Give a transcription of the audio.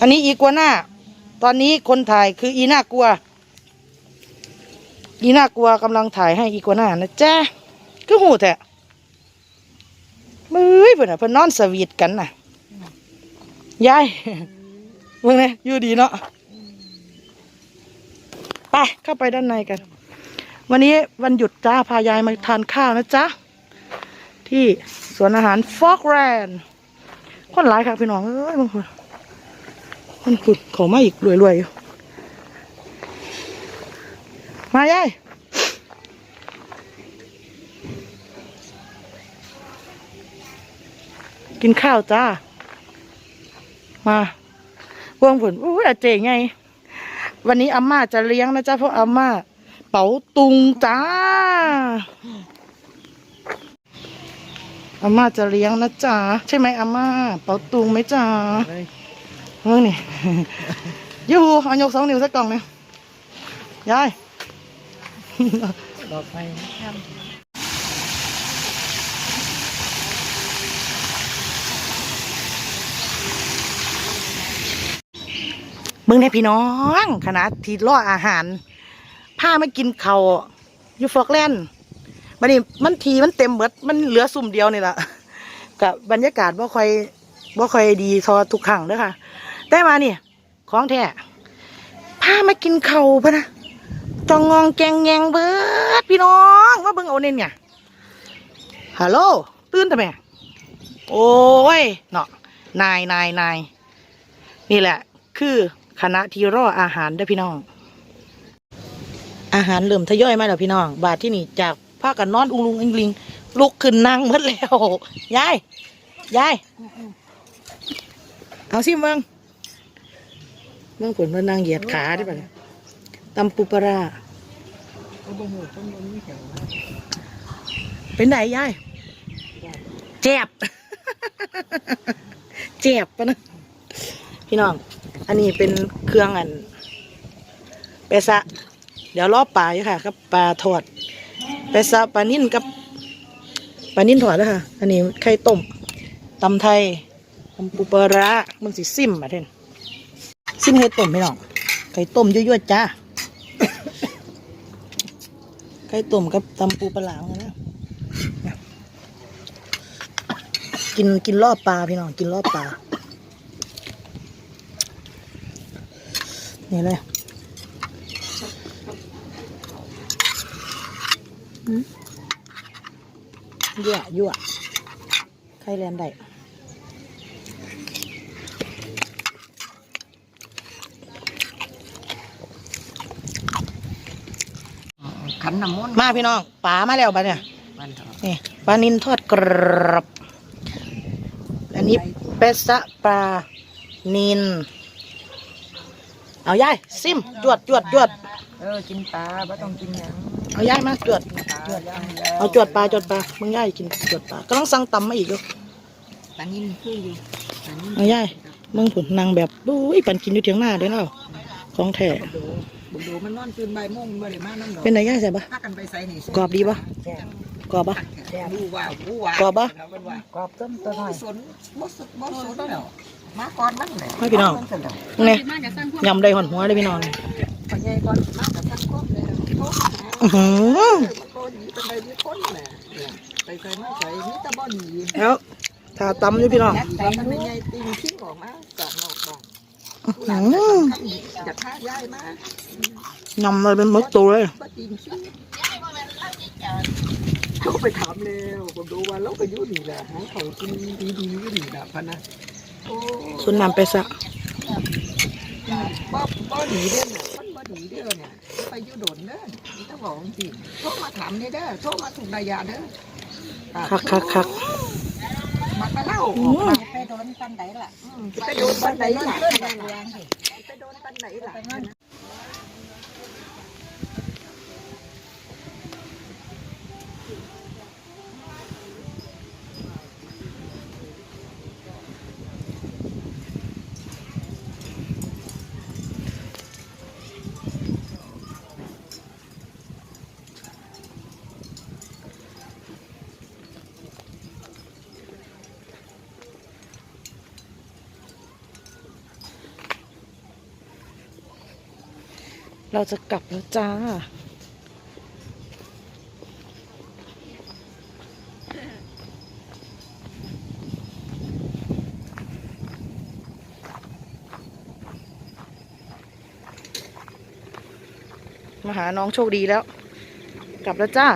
อันนี้อีกัวหน้า ตอนนี้คนถ่ายคืออีน่ากลัว อีน่ากลัวกำลังถ่ายให้อีกัวหน้านะจ๊ะก็หูแท้มือเพิ่นน่ะเพิ่นนอนสวีทกันน่ะยายเบิ่งเลยอยู่ดีเนาะไปเข้าไปด้านในกัน วันนี้วันหยุดจ้าพายายมาทานข้าวนะจ๊ะที่สวนอาหารฟอกแรนคนหลายค่ะพี่น้องเอ้ยบางคน คนขุดเขามาอีกรวยๆอยู่มายายกินข้าวจ้า มาเบื้องผลอุ้อาเจ๋งไง วันนี้อาม่าจะเลี้ยงนะจ๊ะเพราะอาม่า เป๋าตุงจ้าอาม่าจะเลี้ยงนะจ๊ะใช่ไหมอาม่า เป๋าตุงไหมจ๊ะ เมื่อนี่ยูหูเอายกสองนิ้วสักกล่องหนึงยายดอกไม้ครับมึงในพี่น้องคณะที่ล่ออาหารพามากินเขาวอยู่ฟอกแลนด์บัดนี้มันทีมันเต็มเบิดมันเหลือสุ่มเดียวนี่แหละกับบรรยากาศบ่ค่อยบ่ค่อยดีทอทุกครั้งเด้อค่ะ แต่มานี่ของแท้พามากินเข่าวพะนะจองงองแกงแงงเบิดพี่น้องว่าเบิ่งเอเน่นเนี่ยฮัลโหลตื่นทำไมโอ้ยเนาะนายนายนายนี่แหละ คือคณะที่รออาหารเด้อพี่น้อง อาหารเริ่มทยอยมาแล้วพี่น้อง บาทที่นี่จากพากันนอนอุงลุงอิงลิงลุกขึ้นนั่งหมดแล้วยายยายเอาสิเมือง เมืองผลมานั่งเหยียดขาได้ปะเนี่ยตำปูปลาร้าก็บ่ฮู้ต้นบ่มีแถวนะเป็นไหนยายเจ็บเจ็บปะนะพี่น้อง อันนี้เป็นเครื่องอันเปซะ เดี๋ยวรอปลาอยู่ค่ะกับปลาทอดเปซะปลานิ่นกับปลานิ่นทอดแล้วค่ะ อันนี้ไข่ต้มตำไทยตำปูปลาร้ามันสิซิมมาเท่น ซิมไข่ต้มพี่น้องไข่ต้มยั่วๆจ้าไข่ต้มกับตำปูปลาหลางนะ กินกินรอบปลาพี่น้อง กินรอบปลา นี่เลยยั่วยั่วไข่แลนได้ ขันน้ำมนต์มาพี่น้องปลามาแล้วปะเนี่ยมันเถอะนี่ปลานินทอดกรอบอันนี้เป็ดซะปลานิน เอาย่ายซิมจวดจวดจวดเออกินปลาบ่ต้องกินหยังเอาย่ายมาจวด ปลาอย่างเดียวเอาจวดปลาจวดปลามึงย่ายกินจวดปลากำลังสั่งตำมาอีกอยู่ปลานิ่มคืออยู่ปลานิ่มเอาย่ายมึงผุนนางแบบบุ้ยปันกินอยู่เถียงหน้าเด้อเนาะของแท้ ดู บุดูมันนอนตื่นบ่ายโมงบ่ได้มาน้ำดอกเป็นไงย่ายใส่ปะพากันไปใส่นี่กรอบดีปะกรอบปะบูว่าบูว่ากรอบปะกรอบต้มตัวน้อยสนบ่สนบ่สนแล้วมาก่อนมันเลยให้พี่น้อง เนี่ยยำได้หอนหัวเลยพี่น้องพอใหญ่ก่อนมากับทั้งครอบเลยโทษอื้อหือมันก็ดีเป็นใบมีคนแหละไปใส่มาใส่มีแตะบ่ดีแล้วถ้าตำอยู่พี่น้องแต่มันเป็นไงติงชิ้นออกมาจากนอกบ้าน อื้อหือจากท่าย้ายมายำเลยเป็นหมึกตัวเลยบ่ติงชิ้นเขาไปถามแล้วผมดูว่าเราไปอยู่นี่แหละหาเขากินดีๆอยู่นี่แหละพะนะโอ้ส่วนน้ำไปซะบ่บ่หนีเด้อน่ะคนบ่หนีเด้อเนี่ยไปอยู่โดนเด้อนี่ต้องบอกจริงโทรมาถามเนี่ยเด้อโทรมาถูกดายาเด้อคักคักคักมาก็เล่าออือกมมาไป โดนปันไหนล่ะอืมไปโดนปันไหนล่ะเพื่อนเลี้ยงสิไปโดนปันไหนล่ะ เราจะกลับแล้วจ้า มาหาน้องโชคดีแล้ว กลับแล้วจ้า